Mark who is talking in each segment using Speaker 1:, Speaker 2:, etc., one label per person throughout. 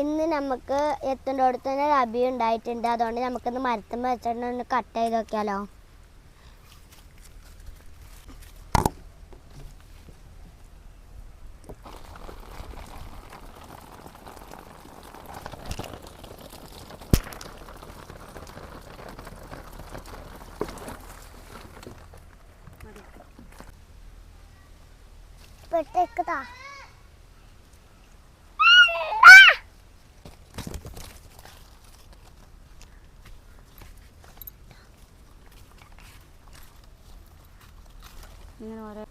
Speaker 1: ഇന്ന് നമുക്ക് എത്തേണ്ടടുത്ത് തന്നെ അബി ഉണ്ടായിട്ടുണ്ട്. അതുകൊണ്ട് നമുക്കിന്ന് മരത്തുമ്പോൾ വെച്ചിട്ടുണ്ടെങ്കിൽ ഒന്ന് കട്ട് ചെയ്ത് നോക്കിയാലോ?
Speaker 2: ഇങ്ങനെ ഓരോ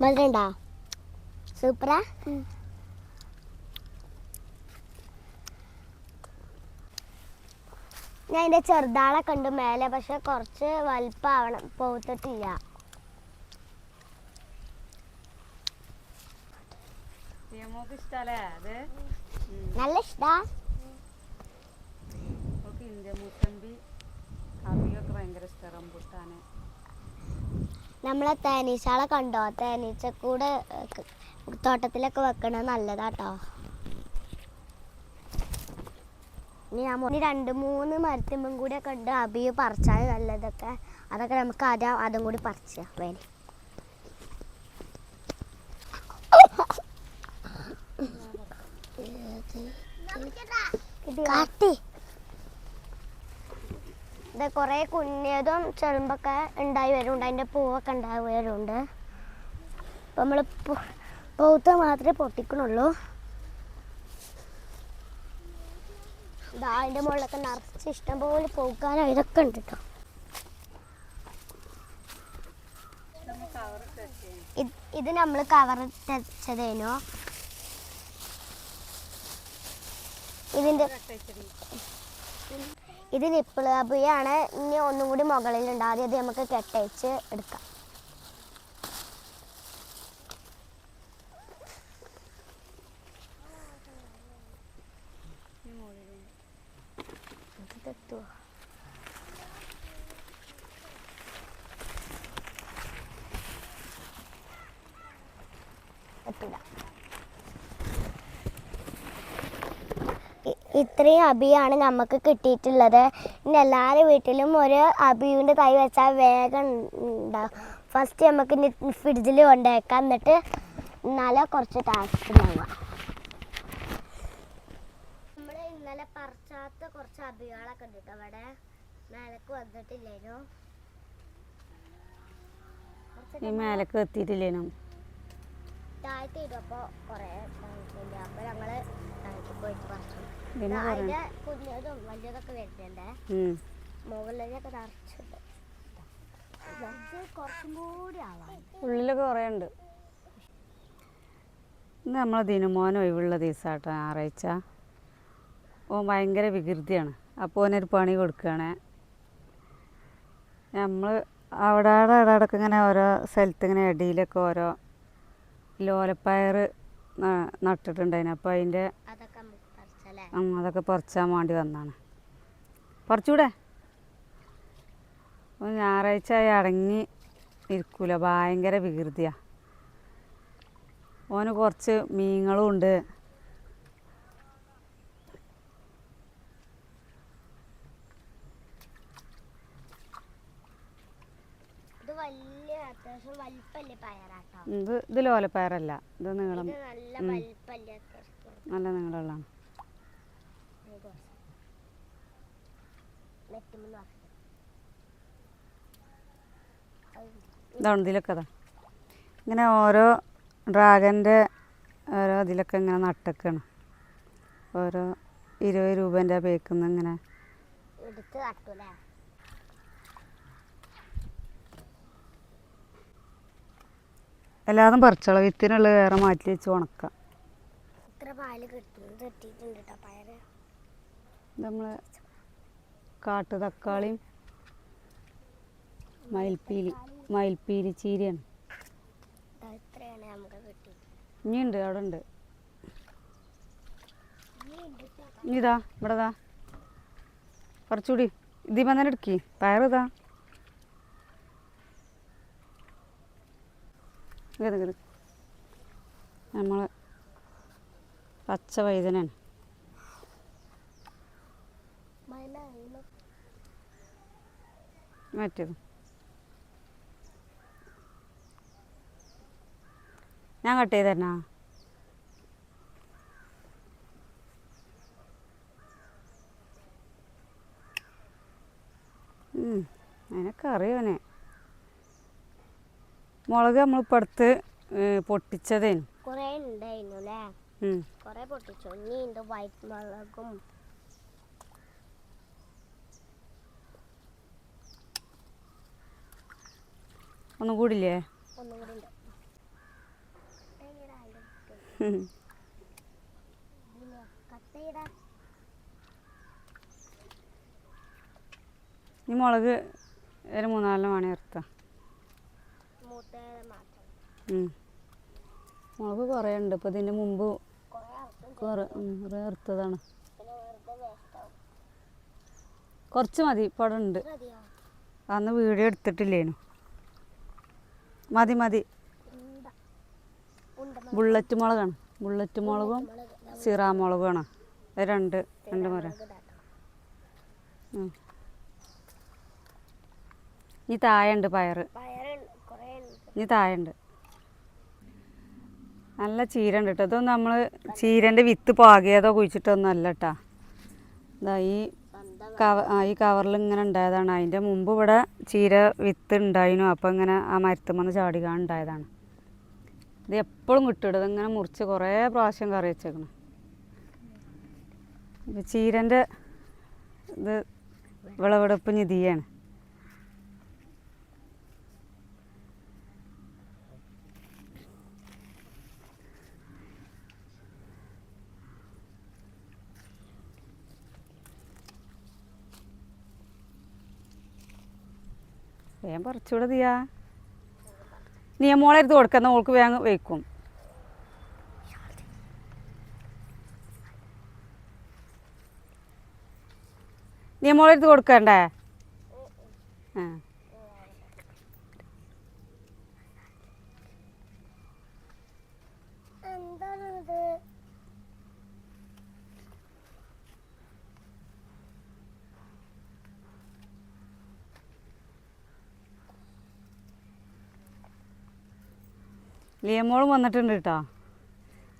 Speaker 1: മധുരണ്ടാ സൂപ്പറാ? ഞാൻ എന്റെ ചെറുതാളെ കണ്ടു മേലെ പക്ഷെ കുറച്ച് വലുപ്പാവണം പോത്തിട്ടില്ല. നല്ല ഇഷ്ടാ.
Speaker 2: ഓക്കെ ഇന്ത്യ മുത്തമ്പി ഭയങ്കര ഇഷ്ടം റംബുട്ടാന്.
Speaker 1: നമ്മളെ തേനീശാള കണ്ടോ? തേനീച്ചക്കൂട് കൂടെ തോട്ടത്തിലൊക്കെ വെക്കണ നല്ലതാട്ടോ. ഇനി നമ്മൾ രണ്ട് മൂന്ന് മരത്തിമ്പും കൂടി ഒക്കെ ഉണ്ട്. അബിയ പറിച്ചാൽ നല്ലതൊക്കെ. അതൊക്കെ നമുക്ക് ആദ്യം അതും കൂടി പറിച്ച വേണി കാട്ടി. ഇത് കുറേ കുഞ്ഞതും ചെറുമ്പൊക്കെ ഉണ്ടായി വരുന്നുണ്ട്. അതിന്റെ പൂവൊക്കെ ഉണ്ടായി വരുന്നുണ്ട്. അപ്പം നമ്മൾ പൂത്ത മാത്രമേ പൊട്ടിക്കണുള്ളൂ. ഇതാ അതിന്റെ മുകളിലൊക്കെ നിറച്ച് ഇഷ്ടംപോലെ പൂക്കാനും ഇതൊക്കെ ഉണ്ട് കേട്ടോ ഇത് നമ്മൾ കവർ തെച്ചതേനോ ഇതിന്റെ ഇത് നിപ്പിളാബിയാണ്. ഇനി ഒന്നും കൂടി മുകളിലുണ്ട്. ആദ്യം ഇത് നമുക്ക് കെട്ടയച്ച് എടുക്കാം? എത്തില്ല ഇത്രയും അബിയാണ് നമുക്ക് കിട്ടിയിട്ടുള്ളത്. ഇനി എല്ലാവരുടെ വീട്ടിലും ഒരു അബിയുടെ തൈ വെച്ചാൽ വേഗം ഉണ്ടാവും ഫസ്റ്റ് നമുക്ക് ഫ്രിഡ്ജിൽ കൊണ്ടുവയ്ക്കാം എന്നിട്ട് എന്നാലേ കുറച്ച് ടാസ്റ്റ് ഉണ്ടാവുക നമ്മൾ ഇന്നലെ പറിച്ചാത്ത കുറച്ച് അബികളൊക്കെ ഉണ്ട് അവിടെ. മേലക്ക് വന്നിട്ടില്ലേനു?
Speaker 2: ഈ മേലക്ക് എത്തിയിട്ടില്ലേനും?
Speaker 1: താഴത്ത് ഇടുമ്പോൾ കുറേ ഇല്ല അപ്പോൾ ഞങ്ങൾ പോയിട്ട് പറിച്ചു
Speaker 2: അതിന്റെ
Speaker 1: അതിന്റെ കുഞ്ഞതും വലിയതൊക്കെ വരുന്നുണ്ട്. മുകളിലൊക്കെ നിറച്ചിട്ട് കുറച്ചും കൂടി
Speaker 2: ഉള്ളിലൊക്കെ കുറേ ഉണ്ട് ഇന്ന് നമ്മളെ ദിനുമോൻ ഒഴിവുള്ള ദിവസമാട്ടോ ഞായറാഴ്ച. ഓൻ ഭയങ്കര വികൃതിയാണ്. അപ്പോൾ ഓനൊരു പണി കൊടുക്കുകയാണ് നമ്മൾ അവിടെ അവിടെ അവിടെ ഇങ്ങനെ ഓരോ സ്ഥലത്ത് ഇങ്ങനെ ഇടയിലൊക്കെ ഓരോ ലോലപ്പയർ നട്ടിട്ടുണ്ടായിന്. അപ്പോൾ അതിന്റെ
Speaker 1: അതൊക്കെ
Speaker 2: പറിച്ചാൻ വേണ്ടി വന്നതാണ് പറിച്ചൂടെ? ഞായറാഴ്ച അടങ്ങി ഇരിക്കൂല. ഭയങ്കര വികൃതിയാ. ഓന് കുറച്ച് മീനുകളും ഉണ്ട്.
Speaker 1: വലിയ
Speaker 2: ഇത് ഇത് ലോലപ്പയറല്ല. ഇത് നീളം.
Speaker 1: നല്ല
Speaker 2: നീളമുള്ളതാണ് ഇതാണ് ഇതിലൊക്കെ അതാ. ഇങ്ങനെ ഓരോ ഡ്രാഗന്റെ ഓരോ ഇതിലൊക്കെ ഇങ്ങനെ നട്ടക്കാണ്. ഓരോ ഇരുപത് രൂപേന്റെ പേക്കുന്ന ഇങ്ങനെ
Speaker 1: എടുത്ത് തട്ടൂലേ
Speaker 2: എല്ലാതും പറിച്ചോളാം. വിത്തിനുള്ള വേറെ മാറ്റി വെച്ച് ഉണക്കാം.
Speaker 1: പാൽ കിട്ടും.
Speaker 2: തക്കാളിയും മയിൽപ്പീലി മയിൽപ്പീലി ചീരയാണ്. ഇനിയുണ്ട് അവിടെ ഉണ്ട് ഇനി ഇതാ ഇവിടെ ഇതാ. കുറച്ചുകൂടി ഇതിമ തന്നെ എടുക്കി. പയർ ഇത് ഇത് നമ്മൾ പച്ച വൈതനാണ്. മറ്റേത്. ഞാൻ കട്ട് ചെയ്ത് തരണോ? അതിനൊക്കെ അറിയാനെ മുളക് നമ്മളിപ്പോൾ അടുത്ത് പൊട്ടിച്ചതേനു.
Speaker 1: കുറേ ഉണ്ടായിരുന്നു അല്ലേ
Speaker 2: ഉം.
Speaker 1: കുറേ പൊട്ടിച്ചു. ഇനി ഉണ്ട് വൈറ്റ് മുളകും.
Speaker 2: ഒന്നും കൂടില്ലേ?
Speaker 1: ഒന്നും കൂടി ഉണ്ട്
Speaker 2: ഈ മുളക് ഒരു മൂന്നാലെണ്ണം വേണേ നിർത്താം. മുളക് കുറേ ഉണ്ട്. ഇപ്പോൾ ഇതിന്റെ മുമ്പ്
Speaker 1: കുറേ അറുത്തതാണ്.
Speaker 2: കുറച്ച് മതി. ഇപ്പോൾ ഉണ്ട്. അന്ന് വീഡിയോ എടുത്തിട്ടില്ലേനു. മതി മതി. ബുള്ളറ്റ് മുളകാണ്. ബുള്ളറ്റ് മുളകും സിറാ മുളകുമാണ് രണ്ട് രണ്ട് മരം. ഈ താഴെ ഉണ്ട് പയറ് ഇനി താഴെയുണ്ട്. നല്ല ചീര ഉണ്ട് കേട്ടോ ഇതൊന്നും നമ്മൾ ചീരന്റെ വിത്ത് പാകിയതോ കുഴിച്ചിട്ടൊന്നും അല്ല കേട്ടോ ഇതാ ഈ കവ ഈ കവറിൽ ഇങ്ങനെ ഉണ്ടായതാണ്. അതിന്റെ മുമ്പ് ഇവിടെ ചീര വിത്ത് ഉണ്ടായിരുന്നു അപ്പോൾ ഇങ്ങനെ ആ മരത്തുമെന്ന് ചാടി ഉണ്ടായതാണ്. ഇത് എപ്പോഴും കിട്ടും ഇതിങ്ങനെ മുറിച്ച് കുറേ പ്രാവശ്യം കറി വെച്ചേക്കണം. ചീരന്റെ ഇത് വിളവെടുപ്പ് നിധിയാണ്. വേഗം പറിച്ചൂടെ തീയാ നീ മോളെ എടുത്ത് കൊടുക്കുന്ന ഓൾക്ക് വേഗം വയ്ക്കും. നീ മോളെ എടുത്ത് കൊടുക്കണ്ടേ? ആ. ലിയമോളും വന്നിട്ടുണ്ട് കേട്ടോ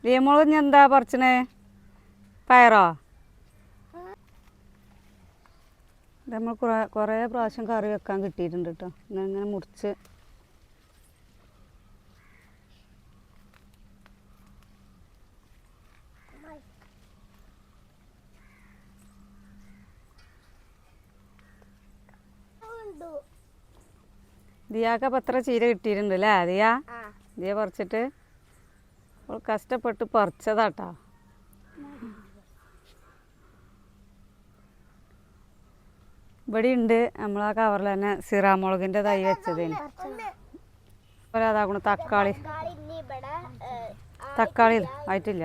Speaker 2: ലിയമോൾ ഇനി എന്താ പറിച്ചണേ? പയറോ? നമ്മൾ കുറേ കുറേ പ്രാവശ്യം കറി വെക്കാൻ കിട്ടിയിട്ടുണ്ട് കേട്ടോ ഇങ്ങനെ മുറിച്ച്. ദിയാക്ക് അപ്പം അത്ര ചീര കിട്ടിയിട്ടുണ്ട് അല്ലേ ദിയാ? ദിയ പറിച്ചിട്ട് അവൾ കഷ്ടപ്പെട്ട് പറിച്ചതാട്ടാ. ഇവിടെ ഉണ്ട് നമ്മൾ ആ കവറിൽ തന്നെ സിറാമുളകിന്റെ തൈ വെച്ചത് അതുപോലെ അതാക്കണം തക്കാളി.
Speaker 1: തക്കാളി
Speaker 2: ഇത് ആയിട്ടില്ല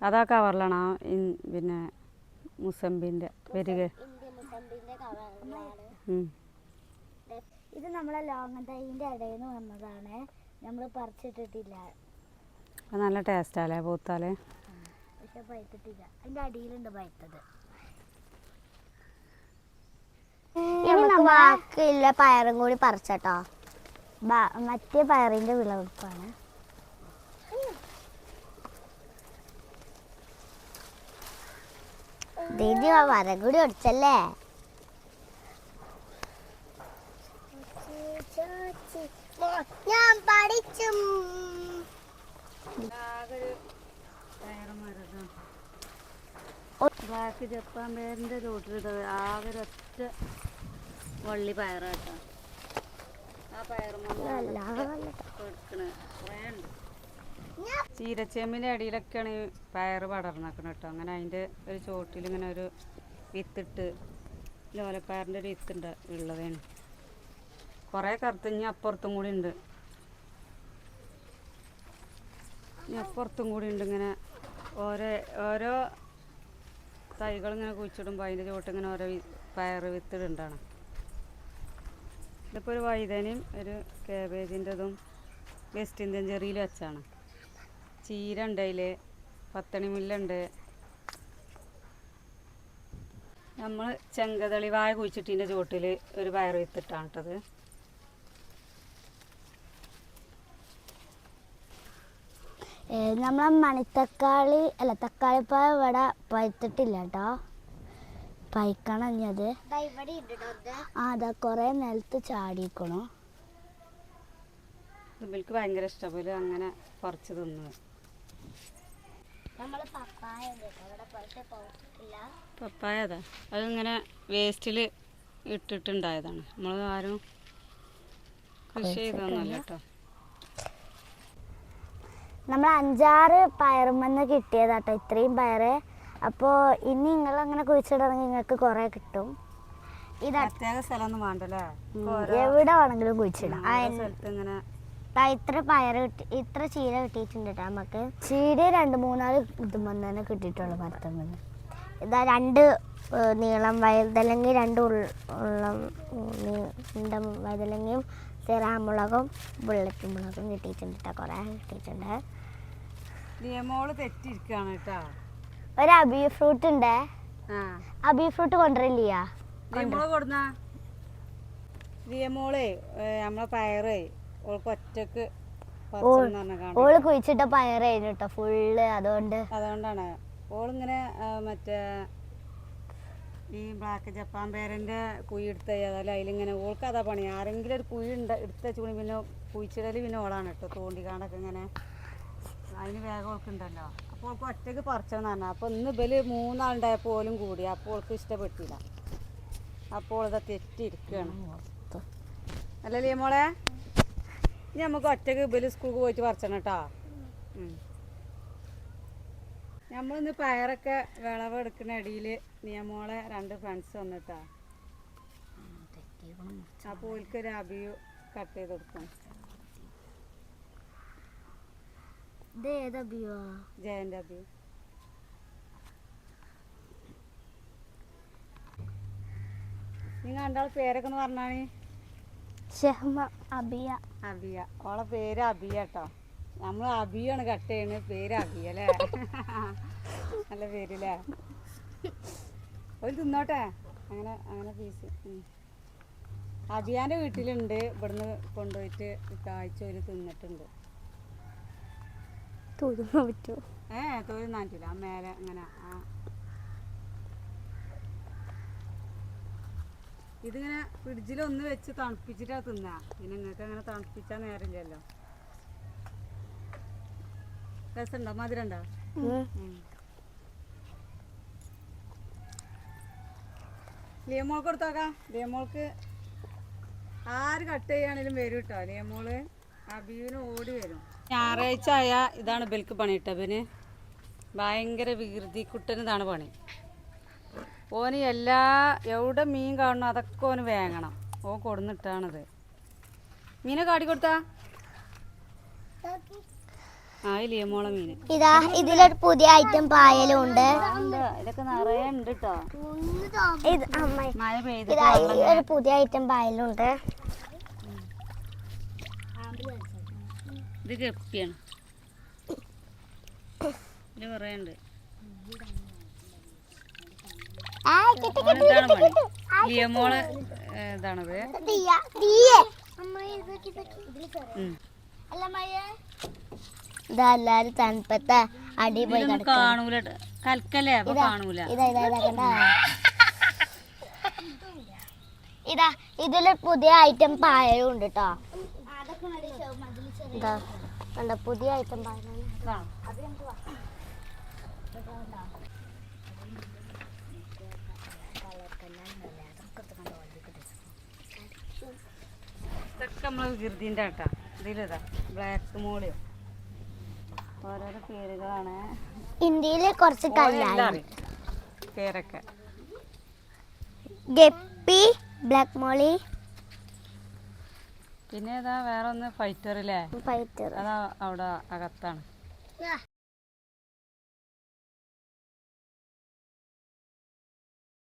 Speaker 2: അതാ കവറിലാണ് പിന്നെ മുസമ്പിന്റെ വരിക
Speaker 1: ഇന്ത്യൻ മുസമ്പിന്റെ കവറിലാണ് ഇത് നമ്മളെ ലോങ് തൈന്റെ ഇടയിൽ നിന്ന് വന്നതാണ്. നമ്മൾ പറിച്ചിട്ടിട്ടില്ല.
Speaker 2: നല്ല ടേസ്റ്റാലേ പൂത്താലേ?
Speaker 1: പക്ഷെ പഴുത്തിട്ടില്ല. അതിന്റെ അടിയിലുണ്ട് പഴുത്തത്. നമുക്ക് ബാക്കിയുള്ള പയറും കൂടി പറിച്ചട്ടോ. മറ്റേ പയറിന്റെ വിളവെടുപ്പാണ്. ദീദി വരം കൂടി ഒടിച്ചല്ലേ? ഞാൻ പഠിച്ചു.
Speaker 2: ബാക്കി ജപ്പാൻ പേരിന്റെ ചോട്ടിലിട്ടത് ആകെ ഒറ്റ വള്ളി പയറാട്ടോ ആ എടുക്കണ കുറേ ഉണ്ട്. ചീരച്ചേമ്പിന്റെ അടിയിലൊക്കെയാണ് ഈ പയറ് പടർന്നേക്കണ കേട്ടോ. അങ്ങനെ അതിന്റെ ഒരു ചോട്ടിൽ ഇങ്ങനെ ഒരു വിത്തിട്ട് ലോലപ്പയറിന്റെ ഒരു വിത്തുണ്ട് ഉള്ളതാണ്. കുറേ കറുത്തിഞ്ഞ് അപ്പുറത്തും കൂടി ഉണ്ട്. ഇനി അപ്പുറത്തും കൂടി ഉണ്ട് ഇങ്ങനെ ഓരോ ഓരോ തൈകൾ ഇങ്ങനെ കുഴിച്ചിടുമ്പോൾ അതിന്റെ ചോട്ട് ഇങ്ങനെ ഓരോ പയർ വിത്തിടുണ്ടാണ് ഇതിപ്പോൾ ഒരു വൈതനയും ഒരു കാബേജിന്റെതും വെസ്റ്റ് ഇന്ത്യൻ ചെറിയിൽ വെച്ചാണ്. ചീര ഉണ്ട് അതിൽ പത്തണി മില്ലുണ്ട് നമ്മൾ ചെങ്കതളി വായ കുഴിച്ചിട്ടിന്റെ ചുവട്ടിൽ ഒരു പയർ വിത്തിട്ടാണ് കേട്ടത്
Speaker 1: നമ്മളെ മണിത്തക്കാളി അല്ല തക്കാളിപ്പായ ഇവിടെ പഴുത്തിട്ടില്ല കേട്ടോ പഴിക്കണം ഇനി അത്. ആ അതാ കുറേ നിലത്ത് ചാടിക്കണു
Speaker 2: ഭയങ്കര ഇഷ്ടപോലെ അങ്ങനെ കുറച്ച് തിന്നു.
Speaker 1: നമ്മൾ പപ്പായ ഇവിടെ പഴുത്തിട്ടില്ല
Speaker 2: പപ്പായ അതാ. അതിങ്ങനെ വേസ്റ്റിൽ ഇട്ടിട്ടുണ്ടായതാണ്. നമ്മൾ ആരും കൃഷി ചെയ്തൊന്നുമല്ല കേട്ടോ
Speaker 1: നമ്മൾ അഞ്ചാറ് പയറുമെന്ന് കിട്ടിയതാട്ടോ ഇത്രയും പയറ്. അപ്പോൾ ഇനി നിങ്ങൾ അങ്ങനെ കുഴിച്ചിടണമെങ്കിൽ നിങ്ങൾക്ക് കുറേ കിട്ടും. എവിടെ വേണമെങ്കിലും കുഴിച്ചിടാം. ഇത്ര പയറ് കിട്ടി ഇത്ര ചീര കിട്ടിയിട്ടുണ്ട് കേട്ടോ നമുക്ക്. ചീര രണ്ട് മൂന്നാൽ ഇതുമ്പോൾ തന്നെ കിട്ടിയിട്ടുള്ളൂ പത്തൊമ്പത് ഇതാ രണ്ട് നീളം വയതലങ്ങി രണ്ട് ഉള്ളം നീണ്ട വയതലങ്ങിയും ചെറാമുളകും ബുള്ളറ്റ് മുളകും കിട്ടിയിട്ടുണ്ട് കേട്ടോ. കുറേ കിട്ടിയിട്ടുണ്ട്.
Speaker 2: നിയമോൾ തെറ്റിയിരിക്കുകയാണ് കേട്ടോ.
Speaker 1: ഒരു അബി ഫ്രൂട്ട് ഉണ്ട്. അബി ഫ്രൂട്ട് കൊണ്ടുവരില്ല?
Speaker 2: നിയമോൾ നമ്മളെ പയറേ ഓൾക്ക് ഒറ്റയ്ക്ക്
Speaker 1: ഓൾ കുഴിച്ചിട്ട പയറായിരുന്നു കേട്ടോ ഫുള്ള് അതുകൊണ്ട്.
Speaker 2: അതുകൊണ്ടാണ്. ഓളിങ്ങനെ മറ്റേ ഈ ബ്ലാക്ക് ജപ്പാൻ പേരന്റെ കുഴി എടുത്ത്. ഏതായാലും അതിലിങ്ങനെ ഓൾക്ക് അതാ പണി. ആരെങ്കിലും ഒരു കുഴി ഉണ്ട് എടുത്ത ചൂണി പിന്നെ കുഴിച്ചിടൽ പിന്നെ ഓളാണ് കേട്ടോ. തോണ്ടിക്കാണ്ടൊക്കെ ഇങ്ങനെ അതിന് വേഗം ഓൾക്കുണ്ടല്ലോ അപ്പോൾ ഓൾക്ക് ഒറ്റയ്ക്ക് പറിച്ചെന്ന് പറഞ്ഞാൽ അപ്പോൾ ഇന്ന് ഇവൽ മൂന്നാളുണ്ടായപ്പോൾ കൂടി. അപ്പോൾ ഓൾക്ക് ഇഷ്ടപ്പെട്ടില്ല. അപ്പോൾ ഓളിതാ തെറ്റിയിരിക്കുകയാണ് അല്ലല്ലേ മോളെ? ഇനി നമുക്ക് ഒറ്റയ്ക്ക് ഇവൽ സ്കൂൾക്ക് പോയിട്ട് പറിച്ചണം കേട്ടോ. നമ്മളിന്ന് പയറൊക്കെ വിളവെടുക്കുന്ന ഇടയിൽ നിയമോളെ രണ്ട് ഫ്രണ്ട്സ് വന്നിട്ടാ. അപ്പോൾ ഓൽക്ക് ഒരു അബിയു കട്ട് ചെയ്ത് കൊടുക്കും.
Speaker 1: ജയന്റെ
Speaker 2: ജയന്റെ അബിയു. നിങ്ങൾ രണ്ടാൾ പേരൊക്കെ ഒന്ന് പറഞ്ഞാണി
Speaker 1: ഷെഹ്മ അബിയ.
Speaker 2: അബിയ. ഓളെ പേര് അബിയ കേട്ടോ നമ്മൾ അബിയാണ് കട്ട് ചെയ്യണത് പേര് അബിയ അല്ലേ? നല്ല പേരില്ലേ? ഒരു തിന്നോട്ടെ. അങ്ങനെ അങ്ങനെ പീസ് അബിയാന്റെ വീട്ടിലുണ്ട്. ഇവിടുന്ന് കൊണ്ടുപോയിട്ട് കാഴ്ച ഒരു തിന്നിട്ടുണ്ട്. ഏ തൊഴിൽ നാട്ടില്ല ആ മേലെ അങ്ങനെ ആ. ഇതിങ്ങനെ ഫ്രിഡ്ജിൽ ഒന്ന് വെച്ച് തണുപ്പിച്ചിട്ടാ തിന്നാ. പിന്നെ നിങ്ങൾക്ക് അങ്ങനെ തണുപ്പിച്ചാൽ നേരമില്ലല്ലോ. രസമുണ്ടോ മധുരമുണ്ടോ ലിയമോൾക്ക് കൊടുത്തോക്കാം ലിയമോൾക്ക് ആര് കട്ട് ചെയ്യാണേലും വരും കേട്ടോ ലിയമോൾ അബീവിന് ഓടി വരും. ഞായറാഴ്ച ആയ ഇതാണ് ബെൽക്ക് പണി ഇട്ടവന് ഭയങ്കര വികൃതി കുട്ടനതാണ് പണി? ഓന് എല്ലാ എവിടെ മീൻ കാണണം അതൊക്കെ ഓന് വേങ്ങണം. ഓ കൊടുന്നിട്ടാണത്. മീനെ കാടി കൊടുത്താ? മീൻ
Speaker 1: ഇതാ ഇതിലൊരു പുതിയ ഐറ്റം പായലും ഉണ്ട്
Speaker 2: ഇതൊക്കെ നിറയെ ഉണ്ട് കേട്ടോ
Speaker 1: ഇത് അമ്മ
Speaker 2: മഴ പെയ്ത്
Speaker 1: ഇതാ ഒരു പുതിയ ഐറ്റം പായലും ഉണ്ട്
Speaker 2: ഇത് ഗപ്പിയാണ്. കുറേ. ലിയമോൾ ഇതാണത്.
Speaker 1: തീയെ.
Speaker 2: ഉം.
Speaker 1: ഇതാ എല്ലാരും തണുപ്പത്തെ അടി പോയി
Speaker 2: ഇതൊന്നും
Speaker 1: കിടക്കും
Speaker 2: കാണൂല ട്ടോ. കൽക്കല്ലേ അപ്പൊ കാണൂല
Speaker 1: ഇതാ ഇതാ ഇതാ കണ്ടാ ഇതാ ഇതിൽ പുതിയ ഐറ്റം പായലും ഉണ്ട് കേട്ടോ കണ്ട പുതിയ ഐറ്റം പായലാണ്?
Speaker 2: ഇതൊക്കെ നമ്മളെ വികൃതിന്റെ ആട്ടാ ഇതിലിതാ ബ്ലാക്ക് മോളിയോ ഓരോരോ പേരുകളാണ്.
Speaker 1: ഇന്ത്യയിലെ കുറച്ച്
Speaker 2: അറിയും? പേരൊക്കെ.
Speaker 1: Guppy black molly.
Speaker 2: പിന്നെ ഏതാ വേറെ ഒന്ന് ഫൈറ്റർ അല്ലേ
Speaker 1: ഫൈറ്റർ.
Speaker 2: അതാ അവിടെ അകത്താണ്.